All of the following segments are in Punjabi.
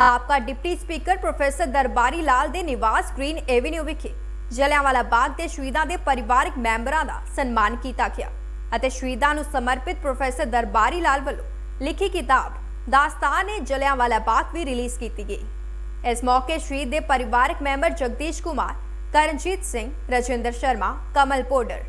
ਆਪਕਾ deputy speaker professor Darbari Lal ਦੇ ਨਿਵਾਸ ਗ੍ਰੀਨ ਐਵੇਨਿਊ ਵਿਖੇ ਜਲਿਆਂਵਾਲਾ ਬਾਗ ਦੇ ਸ਼ਹੀਦਾਂ ਦੇ ਪਰਿਵਾਰਕ ਮੈਂਬਰਾਂ ਦਾ ਸਨਮਾਨ ਕੀਤਾ ਗਿਆ ਅਤੇ ਸ਼ਹੀਦਾਂ ਨੂੰ ਸਮਰਪਿਤ ਪ੍ਰੋਫੈਸਰ ਦਰਬਾਰੀ ਲਾਲ ਵੱਲੋਂ ਲਿਖੀ ਕਿਤਾਬ ਦਾਸਤਾਨ ਏ ਜਲਿਆਂਵਾਲਾ ਬਾਗ ਵੀ ਰਿਲੀਜ਼ ਕੀਤੀ ਗਈ ਇਸ ਮੌਕੇ ਸ਼ਹੀਦ ਦੇ ਪਰਿਵਾਰਕ ਮੈਂਬਰ ਜਗਦੀਸ਼ ਕੁਮਾਰ ਕਰਨਜੀਤ ਸਿੰਘ ਰਜਿੰਦਰ ਸ਼ਰਮਾ ਕਮਲ ਪੋਡਰ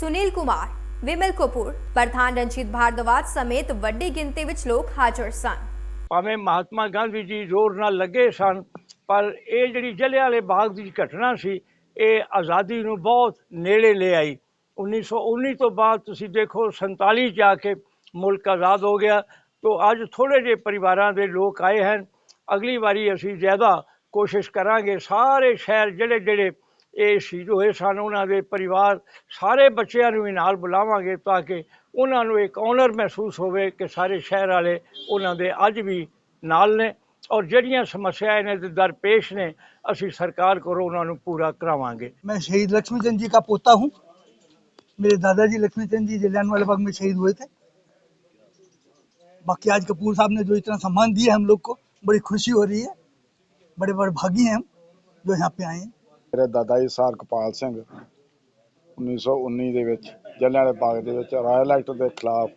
ਸੁਨੀਲ ਕੁਮਾਰ ਵਿਮਲ ਕਪੂਰ ਪ੍ਰਧਾਨ ਰਣਜੀਤ ਭਾਰਦਵਾਜ ਸਮੇਤ ਵੱਡੀ ਗਿਣਤੀ ਵਿੱਚ ਲੋਕ ਹਾਜ਼ਰ ਸਨ ਭਾਵੇਂ ਮਹਾਤਮਾ ਗਾਂਧੀ ਜੀ ਜ਼ੋਰ ਨਾਲ ਲੱਗੇ ਸਨ, ਪਰ ਇਹ ਜਿਹੜੀ ਜਲਿਆਂ ਵਾਲੇ ਬਾਗ ਦੀ ਘਟਨਾ ਸੀ, ਇਹ ਆਜ਼ਾਦੀ ਨੂੰ ਬਹੁਤ ਨੇੜੇ ਲੈ ਆਈ। 1919 ਤੋਂ ਬਾਅਦ ਤੁਸੀਂ ਦੇਖੋ 47 ਚ ਆ ਕੇ ਮੁਲਕ ਆਜ਼ਾਦ ਹੋ ਗਿਆ, ਤੋਂ ਅੱਜ ਥੋੜੇ ਜਿਹੇ ਪਰਿਵਾਰਾਂ ਦੇ ਲੋਕ ਆਏ ਹਨ। ਅਗਲੀ ਵਾਰੀ ਅਸੀਂ ਜ਼ਿਆਦਾ ਕੋਸ਼ਿਸ਼ ਕਰਾਂਗੇ, ਸਾਰੇ ਸ਼ਹਿਰ ਜਿਹੜੇ ਜਿਹੜੇ ਇਹ ਸ਼ਹੀਦ ਹੋਏ ਸਨ ਉਹਨਾਂ ਦੇ ਪਰਿਵਾਰ ਸਾਰੇ ਬੱਚਿਆਂ ਨੂੰ ਵੀ ਨਾਲ ਬੁਲਾਵਾਂਗੇ ਤਾਂ ਕਿ ਉਹਨਾਂ ਨੂੰ ਇੱਕ ਓਨਰ ਮਹਿਸੂਸ ਹੋਵੇ ਕਿ ਸਾਰੇ ਸ਼ਹਿਰ ਵਾਲੇ ਉਹਨਾਂ ਦੇ ਅੱਜ ਵੀ ਨਾਲ ਨੇ ਔਰ ਜਿਹੜੀਆਂ ਸਮੱਸਿਆਵਾਂ ਨੇ ਤੇ ਦਰਪੇਸ਼ ਨੇ ਅਸੀਂ ਸਰਕਾਰ ਕੋਲੋਂ ਉਹਨਾਂ ਨੂੰ ਪੂਰਾ ਕਰਾਵਾਂਗੇ मैं शहीद लक्ष्मी चंद जी का पोता हूँ मेरे दादाजी लक्ष्मी चंद जी जलियानवाला बाग में शहीद हुए थे बाकी आज कपूर साहब ने जो इतना सम्मान दिया हम लोग को बड़ी खुशी हो रही है बड़े बड़े भागी हैं हम जो यहाँ पे आए हैं ਮੇਰੇ ਦਾਦਾ ਜੀ ਸਰ ਕਪਾਲ ਸਿੰਘ 1919 ਦੇ ਵਿੱਚ ਜਲਿਆਂਵਾਲੇ ਬਾਗ ਦੇ ਵਿੱਚ ਰਾਇਲ ਐਕਟ ਦੇ ਖਿਲਾਫ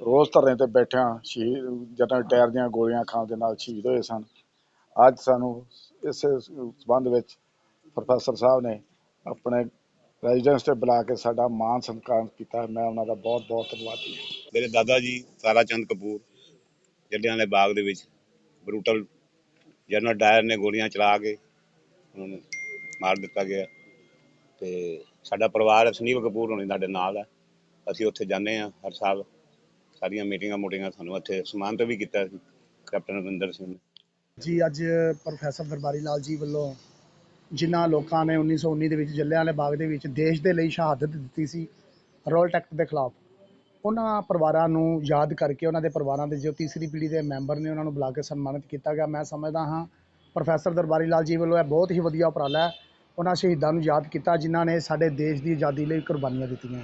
ਰੋਜ਼ ਧਰਨੇ ਤੇ ਬੈਠਿਆਂ ਸ਼ਹੀਦ ਜਨਰਲ ਟਾਇਰ ਦੀਆਂ ਗੋਲੀਆਂ ਖਾਣ ਦੇ ਨਾਲ ਸ਼ਹੀਦ ਹੋਏ ਸਨ। ਅੱਜ ਸਾਨੂੰ ਇਸੇ ਸਬੰਧ ਵਿੱਚ ਪ੍ਰੋਫੈਸਰ ਸਾਹਿਬ ਨੇ ਆਪਣੇ ਰੈਜ਼ੀਡੈਂਸ ਤੇ ਬੁਲਾ ਕੇ ਸਾਡਾ ਮਾਣ ਸਤਿਕਾਰ ਕੀਤਾ। ਮੈਂ ਉਹਨਾਂ ਦਾ ਬਹੁਤ ਬਹੁਤ ਧੰਨਵਾਦੀ ਹਾਂ। ਮੇਰੇ ਦਾਦਾ ਜੀ ਸਾਰਾ ਚੰਦ ਕਪੂਰ ਜੱਲਿਆਂਵਾਲੇ ਬਾਗ ਦੇ ਵਿੱਚ ਬਰੂਟਲ ਜਨਰਲ ਡਾਇਰ ਨੇ ਗੋਲੀਆਂ ਚਲਾ ਕੇ ਉਹਨਾਂ ਨੂੰ ਮਾਰ ਦਿੱਤਾ ਗਿਆ। ਤੇ ਸਾਡਾ ਪਰਿਵਾਰ ਸੁਨੀਲ ਕਪੂਰ ਹੋਣੀ ਸਾਡੇ ਨਾਲ ਹੈ। ਅਸੀਂ ਉੱਥੇ ਜਾਂਦੇ ਹਾਂ ਹਰ ਸਾਲ। ਸਾਰੀਆਂ ਮੀਟਿੰਗਾਂ ਮੋਟਿੰਗਾਂ ਸਾਨੂੰ ਇੱਥੇ ਸਨਮਾਨਿਤ ਵੀ ਕੀਤਾ ਸੀ, ਕੈਪਟਨ ਅਮਰਿੰਦਰ ਸਿੰਘ ਨੇ। ਜੀ, ਅੱਜ ਪ੍ਰੋਫੈਸਰ ਦਰਬਾਰੀ ਲਾਲ ਜੀ ਵੱਲੋਂ ਜਿਨ੍ਹਾਂ ਲੋਕਾਂ ਨੇ 1919 ਦੇ ਵਿੱਚ ਜੱਲਿਆਂਵਾਲੇ ਬਾਗ ਦੇ ਵਿੱਚ ਦੇਸ਼ ਦੇ ਲਈ ਸ਼ਹਾਦਤ ਦਿੱਤੀ ਸੀ ਰੋਲ ਟੈਕਟ ਦੇ ਖਿਲਾਫ, ਉਹਨਾਂ ਪਰਿਵਾਰਾਂ ਨੂੰ ਯਾਦ ਕਰਕੇ, ਉਹਨਾਂ ਦੇ ਪਰਿਵਾਰਾਂ ਦੇ ਜੋ ਤੀਸਰੀ ਪੀੜ੍ਹੀ ਦੇ ਮੈਂਬਰ ਨੇ, ਉਹਨਾਂ ਨੂੰ ਬੁਲਾ ਕੇ ਸਨਮਾਨਿਤ ਕੀਤਾ ਗਿਆ। ਮੈਂ ਸਮਝਦਾ ਹਾਂ, ਪ੍ਰੋਫੈਸਰ ਦਰਬਾਰੀ ਲਾਲ ਜੀ ਵੱਲੋਂ ਇਹ ਬਹੁਤ ਹੀ ਵਧੀਆ ਉਪਰਾਲਾ ਹੈ। ਉਹਨਾਂ ਸ਼ਹੀਦਾਂ ਨੂੰ ਯਾਦ ਕੀਤਾ ਜਿਨ੍ਹਾਂ ਨੇ ਸਾਡੇ ਦੇਸ਼ ਦੀ ਆਜ਼ਾਦੀ ਲਈ ਕੁਰਬਾਨੀਆਂ ਦਿੱਤੀਆਂ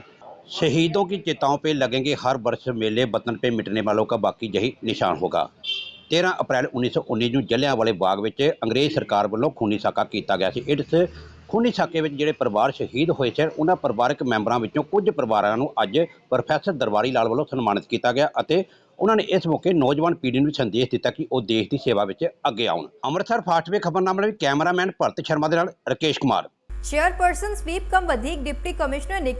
शहीदों की चिताओं पे लगेंगे हर वर्ष मेले वतन पे मिटने वालों का बाकी यही निशान होगा 13 ਅਪ੍ਰੈਲ 1919 ਨੂੰ ਜਲਿਆਂਵਾਲੇ ਬਾਗ ਵਿੱਚ ਅੰਗਰੇਜ਼ ਸਰਕਾਰ ਵੱਲੋਂ ਖੂਨੀ ਸਾਕਾ ਕੀਤਾ ਗਿਆ ਸੀ ਇਸ ਖੂਨੀ ਸਾਕੇ ਵਿੱਚ ਜਿਹੜੇ ਪਰਿਵਾਰ ਸ਼ਹੀਦ ਹੋਏ ਸਨ ਉਹਨਾਂ ਪਰਿਵਾਰਕ ਮੈਂਬਰਾਂ ਵਿੱਚੋਂ ਕੁਝ ਪਰਿਵਾਰਾਂ ਨੂੰ ਅੱਜ ਪ੍ਰੋਫੈਸਰ ਦਰਬਾਰੀ ਲਾਲ ਵੱਲੋਂ ਸਨਮਾਨਿਤ ਕੀਤਾ ਗਿਆ ਅਤੇ ਉਹਨਾਂ ਨੇ ਇਸ ਮੌਕੇ ਨੌਜਵਾਨ ਪੀੜ੍ਹੀ ਨੂੰ ਸੰਦੇਸ਼ ਦਿੱਤਾ ਕਿ ਉਹ ਦੇਸ਼ ਦੀ ਸੇਵਾ ਵਿੱਚ ਅੱਗੇ ਆਉਣ। ਅੰਮ੍ਰਿਤਸਰ ਫਾਸਟਵੇ ਖਬਰਨਾਮੇ ਲਈ ਕੈਮਰਾਮੈਨ ਭਰਤ ਸ਼ਰਮਾ ਦੇ ਨਾਲ Rakesh Kumar. Chairperson sweep cum ਵਧੀਕ ਡਿਪਟੀ ਕਮਿਸ਼ਨਰ ਨਿਕ